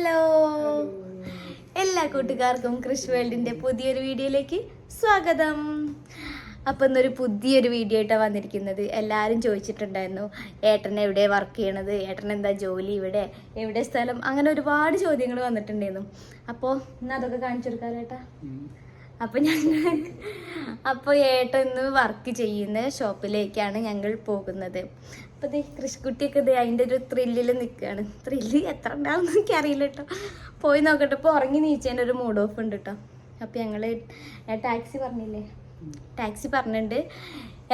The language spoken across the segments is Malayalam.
ഹലോ. എല്ലാ കൂട്ടുകാർക്കും കൃഷി വേൾഡിന്റെ പുതിയൊരു വീഡിയോയിലേക്ക് സ്വാഗതം. അപ്പം ഇന്നൊരു പുതിയൊരു വീഡിയോ ആയിട്ടാണ് വന്നിരിക്കുന്നത്. എല്ലാവരും ചോദിച്ചിട്ടുണ്ടായിരുന്നു ഏട്ടൻ എവിടെ വർക്ക് ചെയ്യണത്? ഏട്ടൻ എന്താ ജോലി ഇവിടെ? എവിടെ സ്ഥലം? അങ്ങനെ ഒരുപാട് ചോദ്യങ്ങൾ വന്നിട്ടുണ്ടായിരുന്നു. അപ്പോൾ ഇന്ന് അതൊക്കെ കാണിച്ചു കൊടുക്കാം ഏട്ടാ. അപ്പൊ ഞങ്ങൾ അപ്പോൾ ഏട്ടൻ ഇന്ന് വർക്ക് ചെയ്യുന്ന ഷോപ്പിലേക്കാണ് ഞങ്ങൾ പോകുന്നത്. അപ്പൊ ദേ കൃഷിക്കുട്ടിയൊക്കെ ഇത് അതിന്റെ ഒരു ത്രില്ലിൽ നിൽക്കുകയാണ് ത്രില്ല് എത്ര ഉണ്ടാവും എനിക്ക് അറിയില്ല കേട്ടോ പോയി നോക്കട്ടെ. ഇപ്പോൾ ഉറങ്ങി നീച്ചേന്റെ ഒരു മൂഡ് ഓഫ് ഉണ്ട് കേട്ടോ അപ്പോൾ ഞങ്ങൾ ടാക്സി പറഞ്ഞില്ലേ? ടാക്സി പറഞ്ഞിട്ടുണ്ട്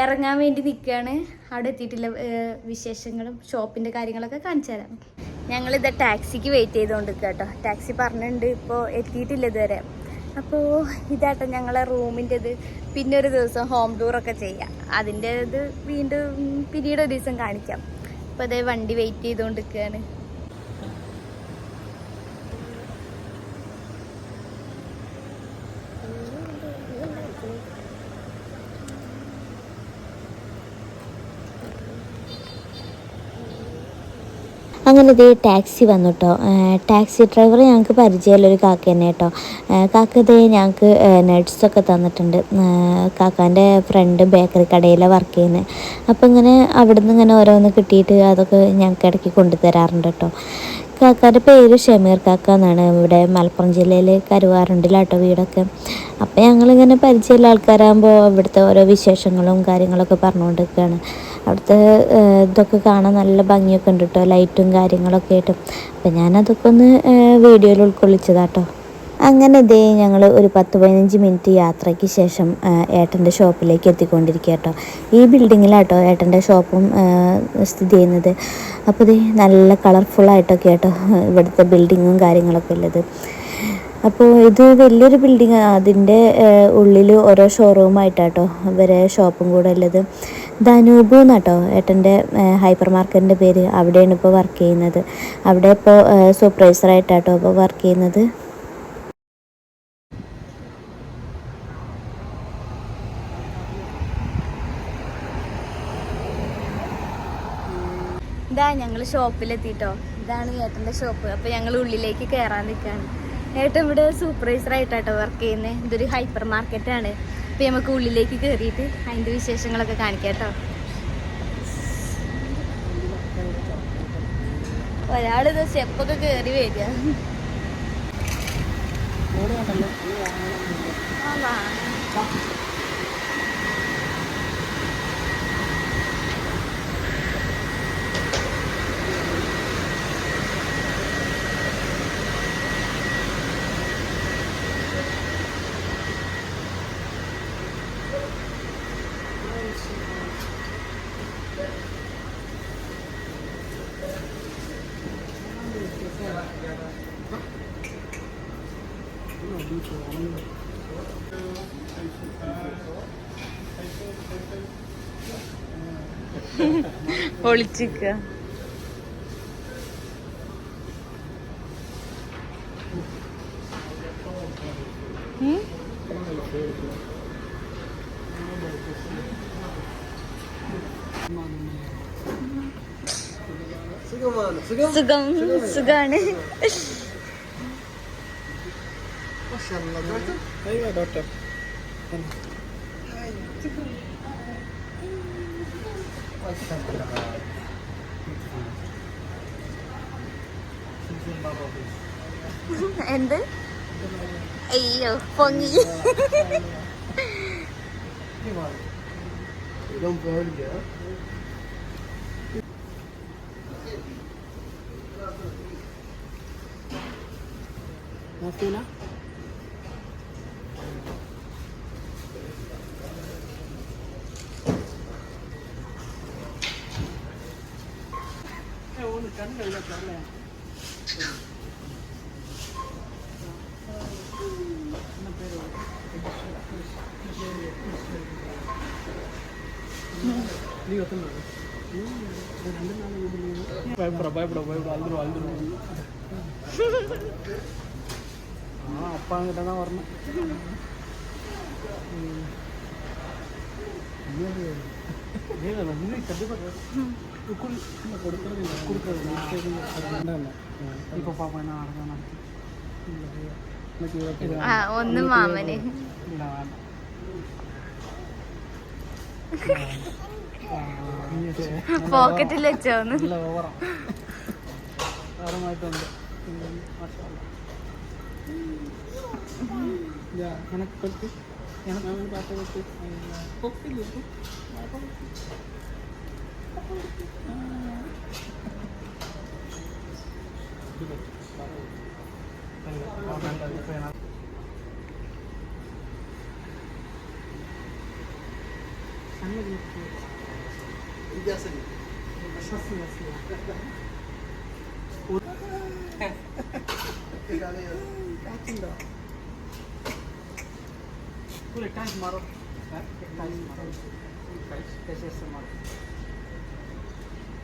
ഇറങ്ങാൻ വേണ്ടി നിൽക്കുകയാണ് അവിടെ എത്തിയിട്ടില്ല വിശേഷങ്ങളും ഷോപ്പിന്റെ കാര്യങ്ങളൊക്കെ കാണിച്ചു തരാം. ഞങ്ങളിത് ടാക്സിക്ക് വെയിറ്റ് ചെയ്തുകൊണ്ട് കേട്ടോ ടാക്സി പറഞ്ഞിട്ടുണ്ട് ഇപ്പോൾ എത്തിയിട്ടില്ല ഇതുവരെ. അപ്പോൾ ഇതാട്ടോ ഞങ്ങളെ റൂമിന്റെ ഇത് പിന്നെ ഒരു ദിവസം ഹോം ടൂറൊക്കെ ചെയ്യാം. അതിന്റെ ഇത് വീണ്ടും പിന്നീട് ഒരു ദിവസം കാണിക്കാം. അപ്പോൾ അതേ വണ്ടി വെയിറ്റ് ചെയ്തുകൊണ്ട് അങ്ങനെ ഇതേ ടാക്സി വന്നു കേട്ടോ ടാക്സി ഡ്രൈവർ ഞങ്ങൾക്ക് പരിചയമുള്ള ഒരു കാക്ക തന്നെ കേട്ടോ. കാക്ക ഇതേ ഞങ്ങൾക്ക് നട്ട്സൊക്കെ തന്നിട്ടുണ്ട്. കാക്കാന്റെ ഫ്രണ്ട് ബേക്കറി കടയിലെ വർക്ക് ചെയ്യുന്നത് അപ്പോൾ ഇങ്ങനെ അവിടെ നിന്ന് ഇങ്ങനെ ഓരോന്ന് കിട്ടിയിട്ട് അതൊക്കെ ഞങ്ങൾക്ക് ഇടയ്ക്ക് കൊണ്ടുതരാറുണ്ട് കേട്ടോ. കാക്കാന്റെ പേര് ഷമീർ കാക്ക എന്നാണ്. ഇവിടെ മലപ്പുറം ജില്ലയിൽ കരുവാറുണ്ടിലാട്ടോ വീടൊക്കെ. അപ്പോൾ ഞങ്ങളിങ്ങനെ പരിചയമുള്ള ആൾക്കാരാകുമ്പോൾ ഇവിടുത്തെ ഓരോ വിശേഷങ്ങളും കാര്യങ്ങളൊക്കെ പറഞ്ഞുകൊണ്ടിരിക്കുകയാണ്. അവിടുത്തെ ഇതൊക്കെ കാണാൻ നല്ല ഭംഗിയൊക്കെ ഉണ്ട് കേട്ടോ ലൈറ്റും കാര്യങ്ങളൊക്കെ ആയിട്ട്. അപ്പം ഞാനതൊക്കെ ഒന്ന് വീഡിയോയിൽ ഉൾക്കൊള്ളിച്ചതാട്ടോ. അങ്ങനെ ഇതേ ഞങ്ങൾ ഒരു പത്ത് പതിനഞ്ച് മിനിറ്റ് യാത്രയ്ക്ക് ശേഷം ഏട്ടന്റെ ഷോപ്പിലേക്ക് എത്തിക്കൊണ്ടിരിക്കുക കേട്ടോ ഈ ബിൽഡിങ്ങിലാട്ടോ ഏട്ടന്റെ ഷോപ്പും സ്ഥിതി ചെയ്യുന്നത്. അപ്പോൾ ഇത് നല്ല കളർഫുള്ളായിട്ടൊക്കെ കേട്ടോ ഇവിടുത്തെ ബിൽഡിങ്ങും കാര്യങ്ങളൊക്കെ ഉള്ളത്. അപ്പോൾ ഇത് വലിയൊരു ബിൽഡിങ് അതിന്റെ ഉള്ളിൽ ഓരോ ഷോറൂമായിട്ടാട്ടോ ഇവരെ ഷോപ്പും കൂടെ ഉള്ളത്. ധനൂപ് എന്നാട്ടോ. ഏട്ടന്റെ ഹൈപ്പർ മാർക്കറ്റിന്റെ പേര് അവിടെയാണ് ഇപ്പോൾ വർക്ക് ചെയ്യുന്നത്. അവിടെ ഇപ്പോൾ സൂപ്പർവൈസറായിട്ടാട്ടോ ഇപ്പോൾ വർക്ക് ചെയ്യുന്നത്. ഇതാ ഞങ്ങൾ ഷോപ്പിലെത്തിട്ടോ. ഇതാണ് ഏട്ടന്റെ ഷോപ്പ്. അപ്പോൾ ഞങ്ങൾ ഉള്ളിലേക്ക് കയറാൻ നിൽക്കുകയാണ്. ഏട്ടൻ ഇവിടെ സൂപ്പർവൈസർ ആയിട്ടാട്ടോ വർക്ക് ചെയ്യുന്നത്. ഇതൊരു ഹൈപ്പർ മാർക്കറ്റാണ് അപ്പോൾ നമുക്ക് ഉള്ളിലേക്ക് കയറിയിട്ട് അതിന്റെ വിശേഷങ്ങളൊക്കെ കാണിക്കാം കേട്ടോ. ഒരാളിത് സ്റ്റെപ്പൊക്കെ കയറി വരിക. ആവാ. ഒളിച്ചിക്ക. സുഖം സുഖാണ്. Maşallah. Doktor. Eyvah doktor. Maşallah. എന്ത് അയ്യോ പൊങ്ങി നോക്കൂല பயப்பட பயப்பட பயப்பட அழுதுரும் அழுதுரும் அப்பா கிட்ட தான் வரணும் கண்டிப்பாக ഒന്ന് മാമന്. പോക്കറ്റിൽ വെച്ചോന്ന് എനക്ക് എനക്ക് പാപ്പ കൊടുത്ത് पूरे टाइट मारो टाइट मारो ऐसे ऐसे मारो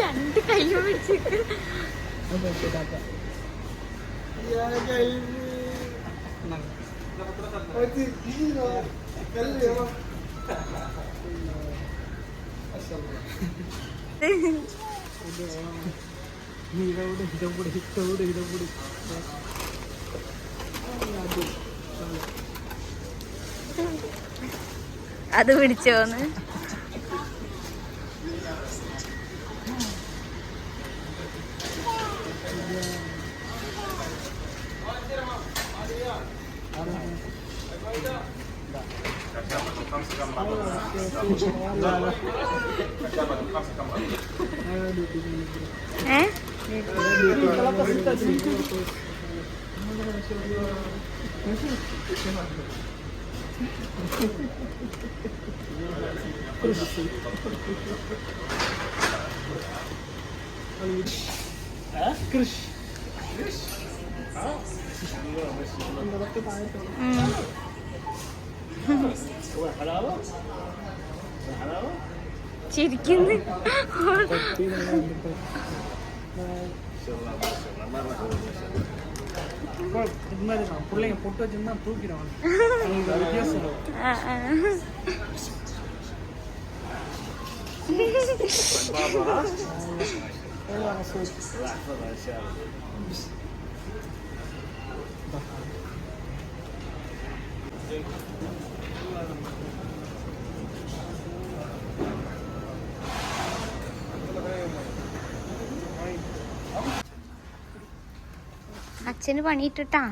രണ്ട് കൈ പിടിച്ചിട്ട് അല്ല അത് പിടിച്ചോന്ന്. എടുക്കുന്നു രണ്ട് കയ്യും പിടിച്ചിട്ട് حلاوة حلاوة Çirkin. இது மாதிரி தான் பிள்ளைங்க பொட்டு வச்சுருந்தா தூக்கிடுவாங்க அவங்களுக்கு வித்தியாசம் الله يحفظها ان شاء الله അച്ഛന് പണിയിട്ടിട്ടാ.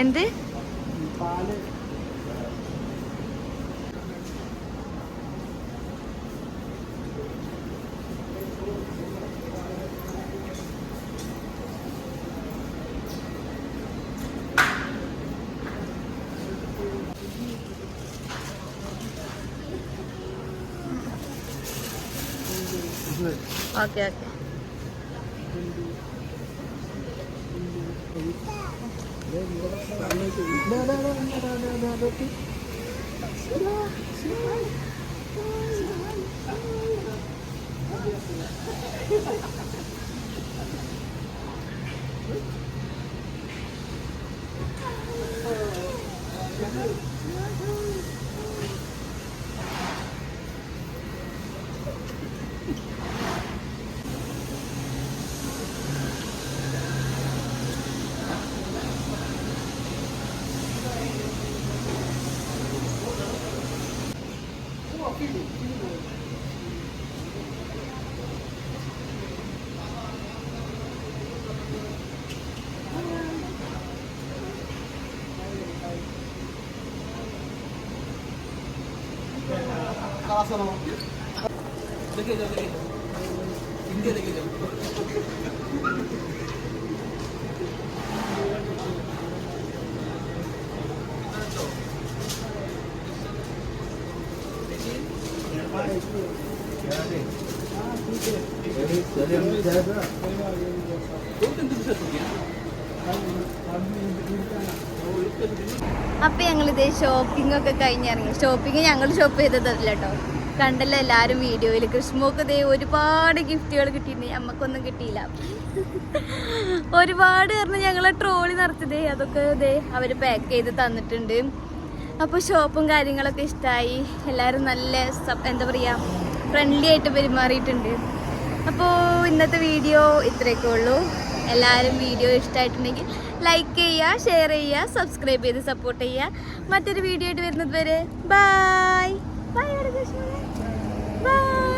എന്ത്? പാല് ഓക്കെ ഓക്കെ हासन देखिए जाओ देखिए इंडिया देखिए जाओ दोन तीन दिवसात होती അപ്പൊ ഞങ്ങൾ ഷോപ്പിംഗ് ഒക്കെ കഴിഞ്ഞിറങ്ങി ഷോപ്പിംഗ് ഞങ്ങൾ ഷോപ്പ് ചെയ്തതല്ല കേട്ടോ. കണ്ടല്ലോ എല്ലാരും വീഡിയോയിൽ കൃഷ്ണമോക്ക് ഇതേ ഒരുപാട് ഗിഫ്റ്റുകൾ കിട്ടിയിട്ടുണ്ട്. നമ്മക്കൊന്നും കിട്ടിയില്ല. ഒരുപാട് പറഞ്ഞ് ഞങ്ങളെ ട്രോളി നിറച്ചതേ അതൊക്കെ ഇതേ അവർ പാക്ക് ചെയ്ത് തന്നിട്ടുണ്ട്. അപ്പോൾ ഷോപ്പും കാര്യങ്ങളൊക്കെ ഇഷ്ടമായി എല്ലാവരും നല്ല എന്താ പറയുക ഫ്രണ്ട്ലി ആയിട്ട് പെരുമാറിയിട്ടുണ്ട്. അപ്പോൾ ഇന്നത്തെ വീഡിയോ ഇത്രയൊക്കെ ഉള്ളൂ. എല്ലാവരും വീഡിയോ ഇഷ്ടമായിട്ടുണ്ടെങ്കിൽ ലൈക്ക് ചെയ്യുക ഷെയർ ചെയ്യുക സബ്സ്ക്രൈബ് ചെയ്ത് സപ്പോർട്ട് ചെയ്യുക. മറ്റൊരു വീഡിയോ ആയിട്ട് വരുന്നത് വരെ. Bye bye bye